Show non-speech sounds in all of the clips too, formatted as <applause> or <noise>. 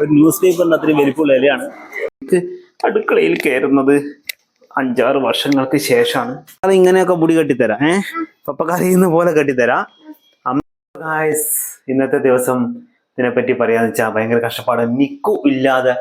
ഒരു ന്യൂസ് പേപ്പറിന് അത്രയും വലിപ്പമുള്ള ഇലയാണ്. അടുക്കളയിൽ കയറുന്നത് അഞ്ചാറ് വർഷങ്ങൾക്ക് ശേഷമാണ്. അത് ഇങ്ങനെയൊക്കെ മുടി കെട്ടിത്തരാം ഏഹ് പപ്പ പോലെ കെട്ടിത്തരാം. ഇന്നത്തെ ദിവസം ഇതിനെപ്പറ്റി പറയാന്ന് വെച്ചാൽ ഭയങ്കര കഷ്ടപ്പാട്. നിക്കു ഇല്ലാതെ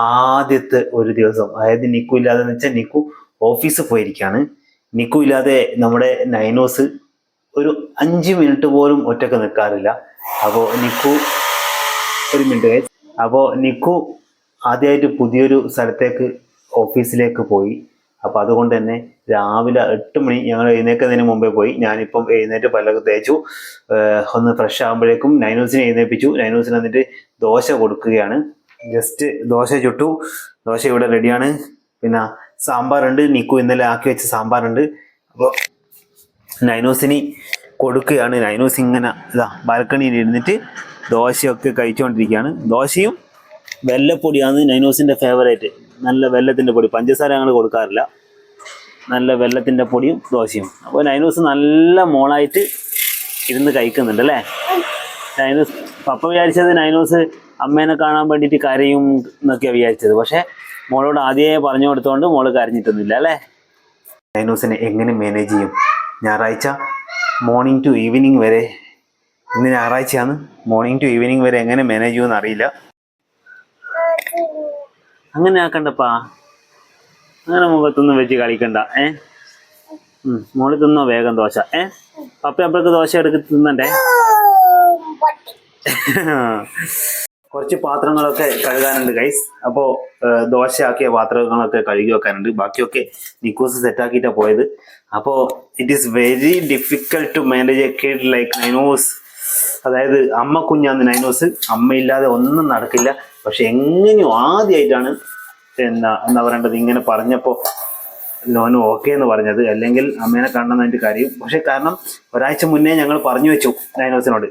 ആദ്യത്തെ ഒരു ദിവസം അതായത് നിക്കു ഇല്ലാതെ എന്ന് വെച്ചാൽ നിക്കു ഓഫീസിൽ പോയിരിക്കുകയാണ് നിക്കു ഇല്ലാതെ നമ്മുടെ നൈനോസ് ഒരു അഞ്ച് മിനിറ്റ് പോലും ഒറ്റയ്ക്ക് നിൽക്കാറില്ല അപ്പോൾ നിക്കു ഒരു മിനിറ്റ്. അപ്പോൾ നിക്കു ആദ്യമായിട്ട് പുതിയൊരു സ്ഥലത്തേക്ക് ഓഫീസിലേക്ക് പോയി. അപ്പോൾ അതുകൊണ്ട് തന്നെ രാവിലെ എട്ട് മണി ഞങ്ങൾ എഴുന്നേക്കുന്നതിന് മുമ്പേ പോയി. ഞാനിപ്പം എഴുന്നേറ്റ് പല്ലൊക്കെ തേച്ചു. ഒന്ന് ഫ്രഷ് ആകുമ്പോഴേക്കും നൈനൂസിനെ എഴുന്നേൽപ്പിച്ചു. നൈനൂസിന് എന്നിട്ട് ദോശ കൊടുക്കുകയാണ്. ജസ്റ്റ് ദോശ ചുട്ടു. ദോശ ഇവിടെ റെഡിയാണ് പിന്നെ സാമ്പാറുണ്ട്. നിക്കു ഇന്നലെ ആക്കി വെച്ച സാമ്പാറുണ്ട്. അപ്പോൾ നൈനൂസിന് കൊടുക്കുകയാണ്. നൈനോസ് ഇങ്ങനെ ഇതാ ബാൽക്കണിയിൽ ഇരുന്നിട്ട് ദോശയൊക്കെ കഴിച്ചുകൊണ്ടിരിക്കുകയാണ് ദോശയും വെല്ലപ്പൊടിയാണ് നൈനോസിന്റെ ഫേവറേറ്റ് നല്ല വെല്ലത്തിന്റെ പൊടി. പഞ്ചസാര ഞങ്ങൾ കൊടുക്കാറില്ല. നല്ല വെല്ലത്തിന്റെ പൊടിയും ദോശയും. അപ്പോൾ നൈനോസ് നല്ല മോളായിട്ട് ഇരുന്ന് കഴിക്കുന്നുണ്ട് അല്ലേ? നൈനൂസ് പപ്പ വിചാരിച്ചത് നൈനൂസ് അമ്മേനെ കാണാൻ വേണ്ടിയിട്ട് കരയും എന്നൊക്കെയാണ് വിചാരിച്ചത്. പക്ഷേ മോളോട് ആദ്യമേ പറഞ്ഞു കൊടുത്തോണ്ട് മോൾ കരഞ്ഞിട്ടൊന്നുമില്ല അല്ലേ? നൈനോസിനെ എങ്ങനെ മാനേജ് ചെയ്യും? ഞായറാഴ്ച മോർണിംഗ് ടു ഈവനിങ് വരെ. ഇന്ന് ഞായറാഴ്ചയാണ്. മോർണിംഗ് ടു ഈവനിങ് വരെ എങ്ങനെ മാനേജ് ചെയ്യുമെന്ന് അറിയില്ല. അങ്ങനെ ആക്കണ്ടപ്പാ അങ്ങനെ മുഖത്തൊന്നും വെച്ച് കളിക്കണ്ട ഏ? ഉം, മോൾ തിന്നോ വേഗം ദോശ ഏ? പപ്പ അപ്പോഴേക്ക് ദോശ എടുക്ക തിന്നണ്ടേ? <laughs> കുറച്ച് പാത്രങ്ങളൊക്കെ കഴുകാനുണ്ട് ഗൈസ് അപ്പോൾ ദോശയാക്കിയ പാത്രങ്ങളൊക്കെ കഴുകി വെക്കാനുണ്ട്. ബാക്കിയൊക്കെ നിക്കോസ് സെറ്റാക്കിയിട്ടാണ് പോയത്. അപ്പോൾ it is very difficult to manage a kid like Nainos അതായത് അമ്മ കുഞ്ഞാന്ന് നൈനോസ് അമ്മയില്ലാതെ ഒന്നും നടക്കില്ല. പക്ഷെ എങ്ങനെയോ ആദ്യമായിട്ടാണ് എന്താ എന്താ പറയേണ്ടത്? ഇങ്ങനെ പറഞ്ഞപ്പോൾ ലോന് ഓക്കെ എന്ന് പറഞ്ഞത്. അല്ലെങ്കിൽ അമ്മേനെ കാണണം എന്നിട്ട് കാര്യം. പക്ഷെ കാരണം ഒരാഴ്ച മുന്നേ ഞങ്ങൾ പറഞ്ഞു വെച്ചു നൈനോസിനോട്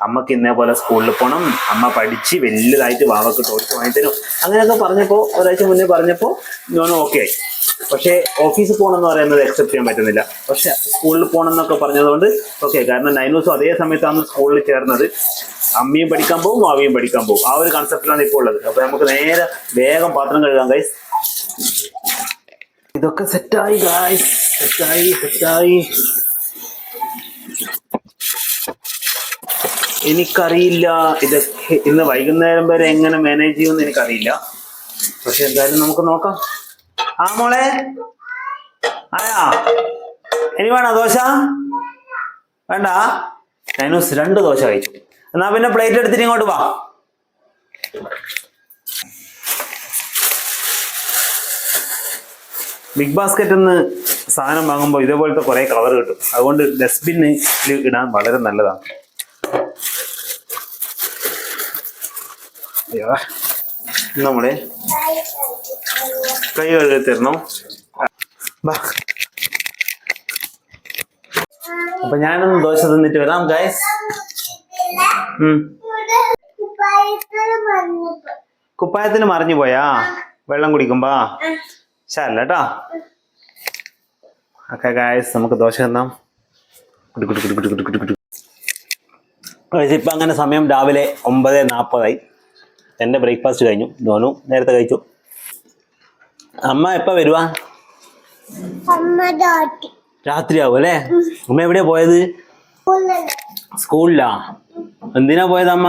അമ്മയ്ക്ക് ഇന്നേപോലെ സ്കൂളിൽ പോകണം അമ്മ പഠിച്ച് വലുതായിട്ട് വാവക്ക് ടോയ്സ് വാങ്ങിത്തരും. അങ്ങനെയൊക്കെ പറഞ്ഞപ്പോൾ ഒരാഴ്ച മുന്നേ പറഞ്ഞപ്പോൾ ഞാൻ ഓക്കെ ആയി. പക്ഷേ ഓഫീസിൽ പോകണം എന്ന് പറയുന്നത് അക്സെപ്റ്റ് ചെയ്യാൻ പറ്റുന്നില്ല. പക്ഷെ സ്കൂളിൽ പോകണം എന്നൊക്കെ പറഞ്ഞതുകൊണ്ട് ഓക്കെ കാരണം നൈൻ ദിവസം അതേ സമയത്താണ് സ്കൂളിൽ ചേർന്നത്. അമ്മയും പഠിക്കാൻ പോകും മാവിയും പഠിക്കാൻ പോകും. ആ ഒരു കൺസെപ്റ്റിലാണ് ഇപ്പോൾ ഉള്ളത്. അപ്പൊ നമുക്ക് നേരെ വേഗം പാത്രം കഴുകാം ഗൈസ് ഇതൊക്കെ സെറ്റായി ഗായ്സ് സെറ്റായി സെറ്റായി എനിക്കറിയില്ല. ഇതൊക്കെ ഇന്ന് വൈകുന്നേരം വരെ എങ്ങനെ മാനേജ് ചെയ്യുമെന്ന് എനിക്കറിയില്ല. പക്ഷെ എന്തായാലും നമുക്ക് നോക്കാം. ആ മോളെ. ആയാ ഇനി വേണോ ദോശ? വേണ്ട. നൈനൂസ് രണ്ട് ദോശ കഴിച്ചു. എന്നാ പിന്നെ പ്ലേറ്റ് എടുത്തിട്ട് ഇങ്ങോട്ട് വാ. ബിഗ് ബാസ്ക്കറ്റിൽ നിന്ന് സാധനം വാങ്ങുമ്പോൾ ഇതേപോലത്തെ കുറെ കവർ കിട്ടും. അതുകൊണ്ട് ഡസ്റ്റ്ബിന്നിൽ ഇടാൻ വളരെ നല്ലതാണ്. അയ്യോ. കൈ കഴുകി തരണം. അപ്പൊ ഞാനൊന്ന് ദോശ തന്നിട്ട് വരാം ഗൈസ് കുപ്പായത്തിന് മറിഞ്ഞു പോയാ? വെള്ളം കുടിക്കുമ്പോ? ശല്ലട്ടാ ഓക്കെ ഗായസ് നമുക്ക് ദോശ തന്നാം. കുടി കുട്ടി കുട്ടി കുട്ടി കുട്ടി കുട്ടി കുടി Guys, ഇപ്പൊ അങ്ങനെ സമയം രാവിലെ ഒമ്പത് നാൽപ്പതായി എന്റെ ബ്രേക്ക്ഫാസ്റ്റ് കഴിഞ്ഞു. ധോനു നേരത്തെ കഴിച്ചു. അമ്മ എപ്പ വരുവാ? രാത്രിയാവും അല്ലേ? അമ്മ എവിടെയാ പോയത്? സ്കൂളിലാ? എന്തിനാ പോയത് അമ്മ?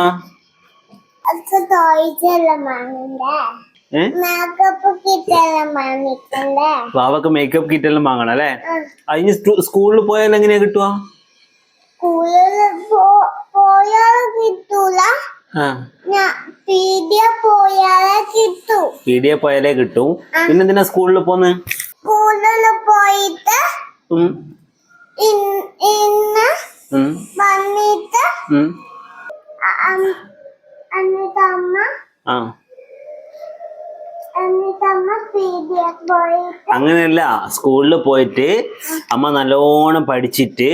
ബാബക്ക് മേക്കപ്പ് കിറ്റ് എല്ലാം വാങ്ങണം അല്ലേ? അതിന് സ്കൂളിൽ പോയാൽ എങ്ങനെയാ കിട്ടുക സ്കൂളിൽ പോയാൽ കിട്ടൂല. പീഡിയ പോയാലേ കിട്ടൂ. പി ഡി എ പോയാലേ കിട്ടും. പിന്നെന്തിനാ സ്കൂളിൽ പോന്ന്? സ്കൂളിൽ പോയിട്ട് ഇന്ന് വന്നിട്ട് അങ്ങനെയല്ല സ്കൂളിൽ പോയിട്ട് അമ്മ നല്ലോണം പഠിച്ചിട്ട്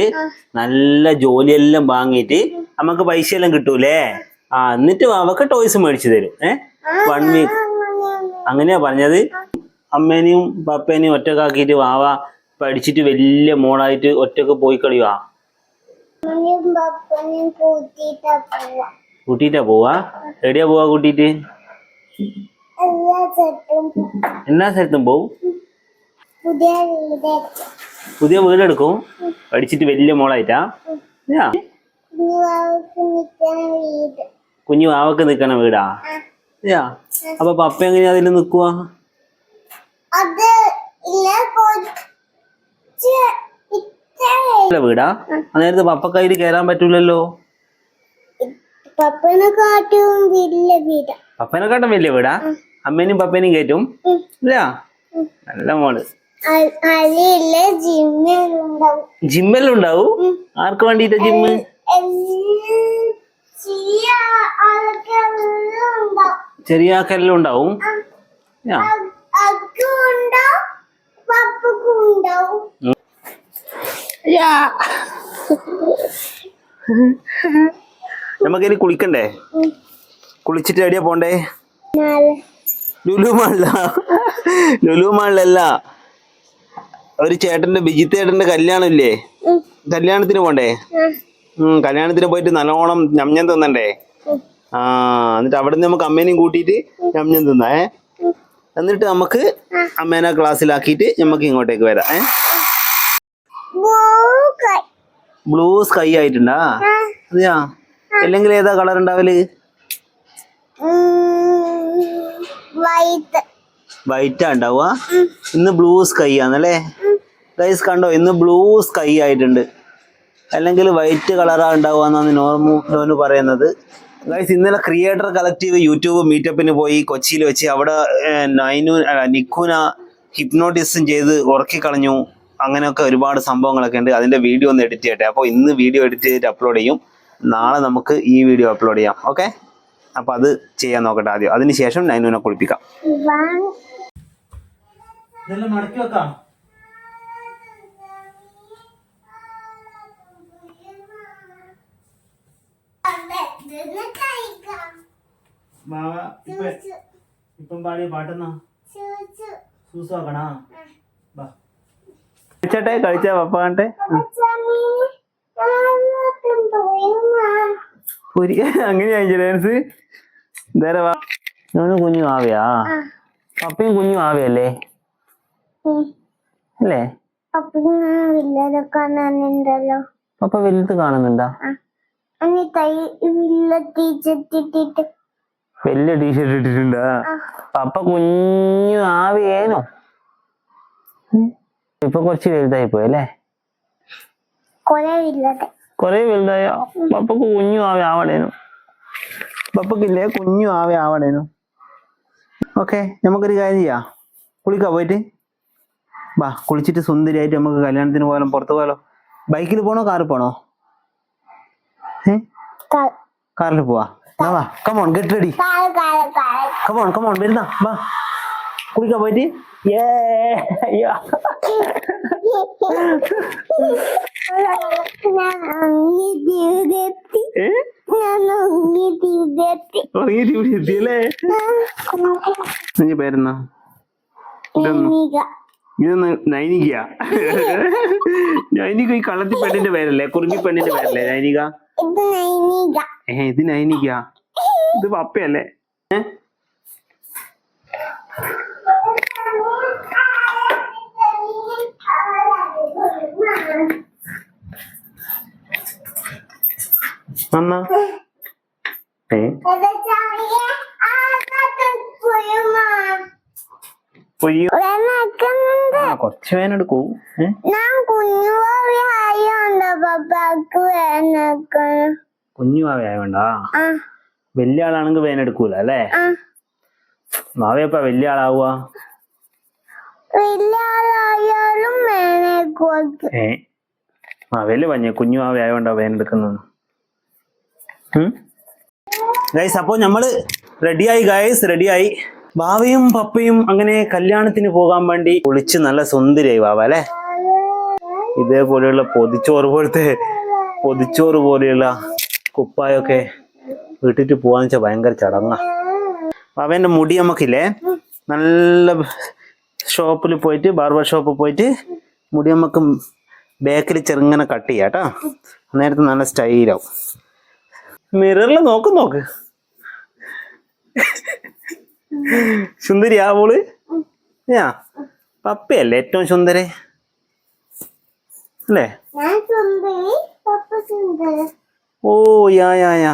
നല്ല ജോലിയെല്ലാം വാങ്ങിയിട്ട് നമുക്ക് പൈസ എല്ലാം കിട്ടൂലേ? ആ എന്നിട്ട് അവക്ക് ടോയ്സ് മേടിച്ചു തരും. ഏ? വൺ വീക്ക് അങ്ങനെയാ പറഞ്ഞത്. അമ്മേനെയും പപ്പേനെയും ഒറ്റക്കാക്കിയിട്ട് വാവ പഠിച്ചിട്ട് വലിയ മോളായിട്ട് ഒറ്റയ്ക്ക് പോയി കളിയുവാ. കൂട്ടിട്ടാ പോവാ? എവിടെയാ പോവാ കൂട്ടിയിട്ട്? എല്ലാ സ്ഥലത്തും പോവും. പുതിയ വീടെടുക്കും. പഠിച്ചിട്ട് വലിയ മോളായിട്ടാ. കുഞ്ഞു വാവക്ക് നിക്കണ വീടാ. യാ. അപ്പൊ പപ്പ എങ്ങനെയാ അതിൽ ഇത്ര വീടാ. അന്നേരത്ത് പപ്പ കയ്യിൽ കയറാൻ പറ്റൂലല്ലോ? പപ്പനെ കാട്ടും വലിയ വീടാ. പപ്പനെക്കാട്ടും വലിയ വീടാ? അമ്മേനും പപ്പേനും കയറ്റും. ഇല്ല? നല്ല മോൾ. ജിമ്മെല്ലാം ഉണ്ടാവും? ആർക്ക് വേണ്ടിട്ടാ ജിമ്മ്? ചെറിയ കല്ലും ഉണ്ടാവും നമുക്കിനി കുളിക്കണ്ടേ? കുളിച്ചിട്ട് എവിടെയാ പോണ്ടേ? നാല് ലുലു മാളില. ലുലു മാളിലല്ല. ഒരു ചേട്ടന്റെ ബിജിത്ത് ചേട്ടന്റെ കല്യാണം ഇല്ലേ കല്യാണത്തിന് പോണ്ടേ? കല്യാണത്തിന് പോയിട്ട് നല്ലോണം ഞമ്ഞം തിന്നണ്ടേ. ആ എന്നിട്ട് അവിടെ നിന്ന് നമുക്ക് അമ്മേനെയും കൂട്ടിയിട്ട് ഞമ്ഞം തിന്നാ ഏ. എന്നിട്ട് നമുക്ക് അമ്മേനെ ക്ലാസ്സിലാക്കിയിട്ട് നമുക്ക് ഇങ്ങോട്ടേക്ക് വരാം ഏ. ബ്ലൂ സ്കൈ ആയിട്ടുണ്ടാ. അതെയാ? അല്ലെങ്കിൽ ഏതാ കളർ ഉണ്ടാവൽ? വൈറ്റാ ഉണ്ടാവുക? ഇന്ന് ബ്ലൂ സ്കൈ ആണല്ലേ? ഗൈസ് കണ്ടോ ഇന്ന് ബ്ലൂ സ്കൈ ആയിട്ടുണ്ട്. അല്ലെങ്കിൽ വൈറ്റ് കളറാണ് ഉണ്ടാവുക എന്നാണ് നോർമു നോനു പറയുന്നത്. ഗൈസ് ഇന്നലെ ക്രിയേറ്റർ കളക്റ്റീവ് യൂട്യൂബ് മീറ്റപ്പിന് പോയി കൊച്ചിയിൽ വെച്ച് അവിടെ നൈനു നിക്കുന ഹിപ്നോട്ടിസം ചെയ്ത് ഉറക്കി കളഞ്ഞു അങ്ങനെയൊക്കെ ഒരുപാട് സംഭവങ്ങളൊക്കെ ഉണ്ട്. അതിന്റെ വീഡിയോ ഒന്ന് എഡിറ്റ് ചെയ്യട്ടെ. അപ്പോൾ ഇന്ന് വീഡിയോ എഡിറ്റ് ചെയ്തിട്ട് അപ്ലോഡ് ചെയ്യും. നാളെ നമുക്ക് ഈ വീഡിയോ അപ്ലോഡ് ചെയ്യാം. ഓക്കെ അപ്പോൾ അത് ചെയ്യാൻ നോക്കട്ടെ ആദ്യം. അതിനുശേഷം നൈനുവിനെ കുളിപ്പിക്കാം. ഇതെല്ലാം മടക്കി വെക്കാം. മാവ ഇപ്പൊ ഇപ്പം പാടിയ പാട്ടെന്നാ? സൂസു ആക്കണാ? ബാ. കഴിച്ചട്ടെ കഴിച്ച പപ്പ കണ്ടെ. പുരി ഡാൻസ് നേരെ വാ? കുഞ്ഞു ആവിയാ പപ്പയും കുഞ്ഞു ആവിയല്ലേ അല്ലേ? പപ്പ വലുത് കാണുന്നുണ്ടാ? തൈ വില്ല വലിയ ടീഷർട്ട് ഇട്ടിട്ടുണ്ട്. പപ്പ കുഞ്ഞു ആവിയേനു. ഇപ്പൊ കുറച്ച് വലുതായി പോയി അല്ലേ? കൊറേ വലുതായ. പപ്പക്ക് കുഞ്ഞു ആവി ആവണേനു. പപ്പക്കില്ലേ കുഞ്ഞു ആവി ആവണേനു. ഓക്കെ നമുക്കൊരു കാര്യം ചെയ്യാം. കുളിക്കാ പോയിട്ട്? വാ കുളിച്ചിട്ട് സുന്ദരിയായിട്ട് നമുക്ക് കല്യാണത്തിന് പോയാലോ പുറത്തു പോകാലോ. ബൈക്കിൽ പോണോ കാറിൽ പോണോ? ഏ? കാറിൽ പോവാ? വാ come on get ready come on come on വരുന്ന വാ. കുളിക്കാൻ പോയിട്ട്? ഏ? നിന്റെ പേരെന്നാ ഇതൊന്നും നൈനിക. നൈനിക ഈ കള്ളത്തി പെണ്ണിന്റെ പേരല്ലേ? കുറുങ്ങി പെണ്ണിന്റെ പേരല്ലേ നൈനിക. ഏ ഇത് പപ്പയല്ലേ? ഏ? കുറച്ച് വേനെടുക്കൂ ഞാൻ കുഞ്ഞു പപ്പാക്ക് വേനക്കണം കുഞ്ഞു മാവയായോണ്ടാ വലിയ ആളാണെങ്കിൽ വേന എടുക്കൂല അല്ലേ? മാവയപ്പ വലിയ ആളാവുക? ഏ. മാവല്ലേ പഞ്ഞ കുഞ്ഞു മാവയായോണ്ടാ വേനെടുക്കുന്നത് ഗൈസ് അപ്പോൾ നമ്മൾ റെഡിയായി ഗൈസ് റെഡിയായി ബാവയും പപ്പയും അങ്ങനെ കല്യാണത്തിന് പോകാൻ വേണ്ടി കുളിച്ച് നല്ല സുന്ദരിയായി ബാവ അല്ലേ? ഇതേപോലെയുള്ള പൊതിച്ചോറ് പോലത്തെ പൊതിച്ചോറ് പോലെയുള്ള കുപ്പായൊക്കെ വീട്ടിട്ട് പോവാന്ന് വെച്ചാൽ ഭയങ്കര ചടങ്ങാ. അവന്റെ മുടി നമുക്കില്ലേ? നല്ല ഷോപ്പിൽ പോയിട്ട് ബാർബർ ഷോപ്പിൽ പോയിട്ട് മുടി നമുക്ക് ബേക്കിൽ ചെറുങ്ങനെ കട്ട് ചെയ്യാം കേട്ടോ. നേരത്തെ നല്ല സ്റ്റൈലാവും. മിററിൽ നോക്ക് നോക്ക്. സുന്ദരിയാ അവൾ ഞാ? പപ്പയല്ലേ ഏറ്റവും സുന്ദരി? അല്ലേ? ഓ യാ യാ യാ.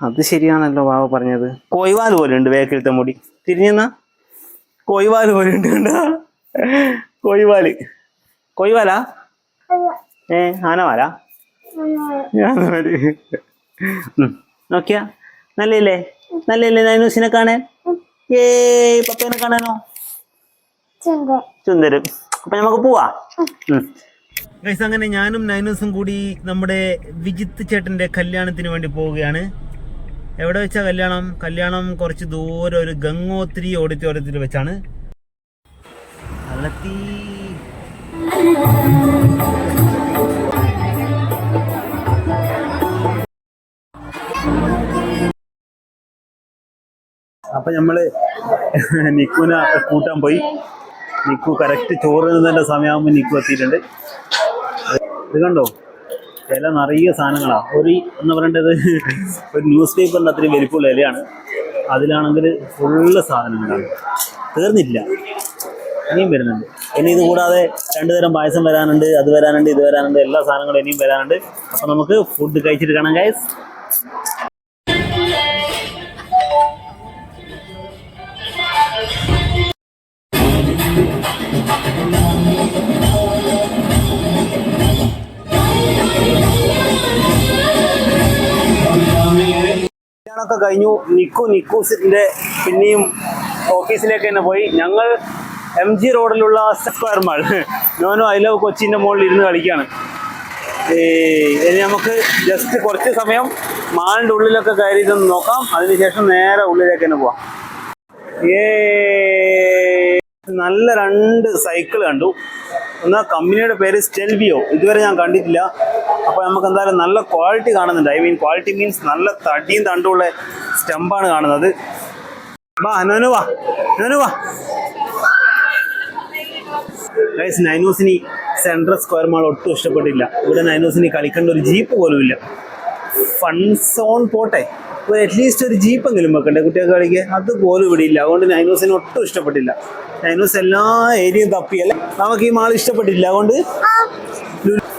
അത് ശരിയാണല്ലോ ബാബ പറഞ്ഞത്. കോയ്വാൽ പോലെ ഉണ്ട് വേക്കിലത്തെ മുടി. തിരിഞ്ഞെന്നാ? കോയ്വാൽ പോലെ ഉണ്ട് കണ്ടാ? കോയ്വാൽ കോയ്വാലാ? ഏ ആനവാലാ? നോക്കിയാ. നല്ലല്ലേ നല്ലല്ലേ നൈനൂസിനെ കാണാൻ? ഏ പപ്പേനെ കാണാനോ? ചുന്തരും അപ്പൊ നമുക്ക് പോവാ. ഗൈസ് അങ്ങനെ ഞാനും നൈനൂസും കൂടി നമ്മുടെ വിജിത്ത് ചേട്ടന്റെ കല്യാണത്തിന് വേണ്ടി പോവുകയാണ്. എവിടെ വെച്ചാ കല്യാണം? കല്യാണം കുറച്ച് ദൂരെ ഒരു ഗംഗോത്രി ഓഡിറ്റോറിയത്തിൽ വെച്ചാണ്. അപ്പൊ നമ്മൾ നിക്കുന കൂട്ടാൻ പോയി. നിക്കു കറക്റ്റ് ചോറ് തന്നെ സമയമാകുമ്പോൾ നിക്കു എത്തിയിട്ടുണ്ട്. ഇത് കണ്ടോ? ഇല നിറയെ സാധനങ്ങളാണ് ഒരു എന്ന് പറയേണ്ടത്? ഒരു ന്യൂസ് പേപ്പറിന്റെ അത്രയും വലിപ്പമുള്ള ഇലയാണ്. അതിലാണെങ്കിൽ ഫുള്ള് സാധനങ്ങളാണ്. തീർന്നില്ല. ഇനിയും വരുന്നുണ്ട്. ഇനി ഇത് കൂടാതെ രണ്ടു തരം പായസം വരാനുണ്ട് അത് വരാനുണ്ട് ഇത് വരാനുണ്ട് എല്ലാ സാധനങ്ങളും ഇനിയും വരാനുണ്ട്. അപ്പം നമുക്ക് ഫുഡ് കഴിച്ചിട്ട് കാണാം ഗൈസ് കല്യാണമൊക്കെ കഴിഞ്ഞു. നിക്കു നിക്കൂസിന്റെ പിന്നെയും ഓഫീസിലേക്ക് തന്നെ പോയി. ഞങ്ങൾ എം ജി റോഡിലുള്ള സ്ക്വയർ മാൾ ഞാനും ഐ ലവ് കൊച്ചിന്റെ മുകളിൽ ഇരുന്ന് കളിക്കുകയാണ് ഇനി നമുക്ക് ജസ്റ്റ് കുറച്ച് സമയം മാളിന്റെ ഉള്ളിലൊക്കെ കയറി ഇതൊന്ന് നോക്കാം. അതിനുശേഷം നേരെ ഉള്ളിലേക്ക് തന്നെ പോവാം. ഏ നല്ല രണ്ട് സൈക്കിൾ കണ്ടു. ഒന്ന് കമ്പനിയുടെ പേര് സ്റ്റെൽവിയോ ഇതുവരെ ഞാൻ കണ്ടിട്ടില്ല. അപ്പോൾ നമുക്ക് എന്തായാലും നല്ല ക്വാളിറ്റി കാണുന്നുണ്ട്. ഐ മീൻ ക്വാളിറ്റി മീൻസ് നല്ല തടിയും തണ്ടുള്ള സ്റ്റമ്പാണ് കാണുന്നത്. വാ നോനു വാ നോനു വാ. ഗൈസ് നൈനൂസിനി സെൻട്രൽ സ്ക്വയർ മാൾ ഒട്ടും ഇഷ്ടപ്പെട്ടില്ല ഇവിടെ നൈനൂസിനി കളിക്കേണ്ട ഒരു ജീപ്പ് പോലും ഇല്ല ഫൺ സോൺ പോട്ടെ. ഒരു അറ്റ്ലീസ്റ്റ് ഒരു ജീപ്പെങ്കിലും വെക്കണ്ടേ കുട്ടികൾക്ക് കളിക്കാൻ? അതുപോലും ഇവിടെ ഇല്ല. അതുകൊണ്ട് നൈനൂസിന് ഒട്ടും ഇഷ്ടപ്പെട്ടില്ല. നൈനൂസ് എല്ലാ ഏരിയയും തപ്പിയല്ലേ നമുക്ക് ഈ മാൾ ഇഷ്ടപ്പെട്ടില്ല. അതുകൊണ്ട്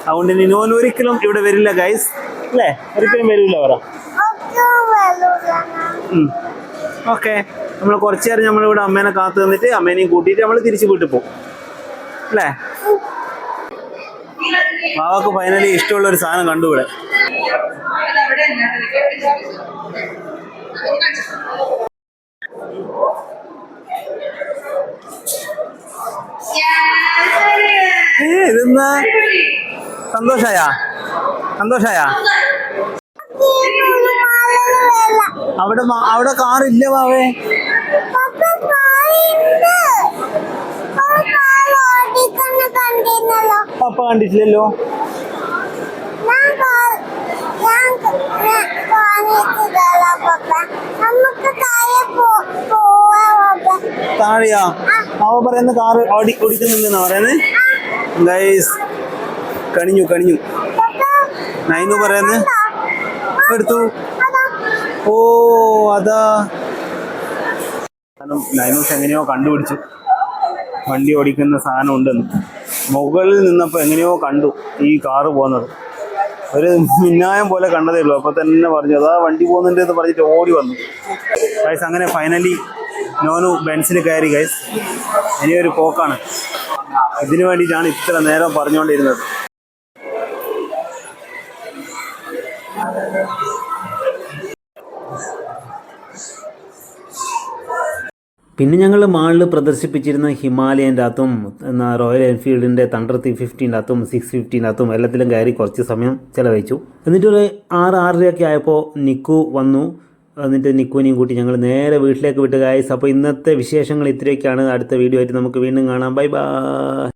അതുകൊണ്ട് ഇനി നോൻ ഒരിക്കലും ഇവിടെ വരില്ല ഗൈസ് അല്ലേ? ഒരിക്കലും വരില്ല പറ. ഓക്കെ നമ്മൾ കുറച്ചു നേരം നമ്മളിവിടെ അമ്മേനെ കാത്തു നിന്നിട്ട് അമ്മേനെയും കൂട്ടിയിട്ട് നമ്മൾ തിരിച്ചു വീട്ടിൽ പോകും അല്ലേ? ബാവക്ക് ഫൈനലി ഇഷ്ടമുള്ള ഒരു സാധനം കണ്ടു ഇവിടെ. സന്തോഷായ? അവിടെ കാറില്ല ബാവേ പപ്പ കണ്ടിട്ടില്ലല്ലോ? താഴെയാ? അവ പറയുന്ന കാറ് ഓടി ഓടിക്കുന്നുണ്ടെന്നാ പറയുന്നത് ഗൈസ് കണിഞ്ഞു കണിഞ്ഞു. നൈനു പറയുന്നത് എടുത്തു. ഓ അതാ. നൈനൂസ് എങ്ങനെയോ കണ്ടുപിടിച്ചു. വണ്ടി ഓടിക്കുന്ന സാധനം ഉണ്ടെന്ന്. മുകളിൽ നിന്നപ്പോൾ എങ്ങനെയോ കണ്ടു ഈ കാറ് പോകുന്നത്. ഒരു മിന്നായം പോലെ കണ്ടതേ ഉള്ളൂ. അപ്പോൾ തന്നെ പറഞ്ഞു അതാ വണ്ടി പോകുന്നുണ്ട് എന്ന് പറഞ്ഞിട്ട് ഓടി വന്നു. ഗൈസ് അങ്ങനെ ഫൈനലി നോനു ബെൻസിൽ കയറി ഗൈസ് ഇനിയൊരു പോക്കാണ്. ഇതിനു വേണ്ടിയിട്ടാണ് ഇത്ര നേരം പറഞ്ഞുകൊണ്ടിരുന്നത്. പിന്നെ ഞങ്ങൾ മാളിൽ പ്രദർശിപ്പിച്ചിരുന്ന ഹിമാലയന്റെ അകത്തും എന്നാ റോയൽ എൻഫീൽഡിന്റെ തണ്ടർ ത്രീ ഫിഫ്റ്റീന്റെ അകത്തും സിക്സ് ഫിഫ്റ്റീന്റെ അകത്തും എല്ലാത്തിലും കയറി കുറച്ച് സമയം ചിലവഴിച്ചു. എന്നിട്ടൊരു ആറ് ആറരയൊക്കെ ആയപ്പോൾ നിക്കു വന്നു. എന്നിട്ട് നിക്കുവിനെയും കൂട്ടി ഞങ്ങൾ നേരെ വീട്ടിലേക്ക് വിട്ട്. ഗായ്സ് അപ്പോൾ ഇന്നത്തെ വിശേഷങ്ങൾ ഇത്രയൊക്കെയാണ്. അടുത്ത വീഡിയോ ആയിട്ട് നമുക്ക് വീണ്ടും കാണാം. Bye bye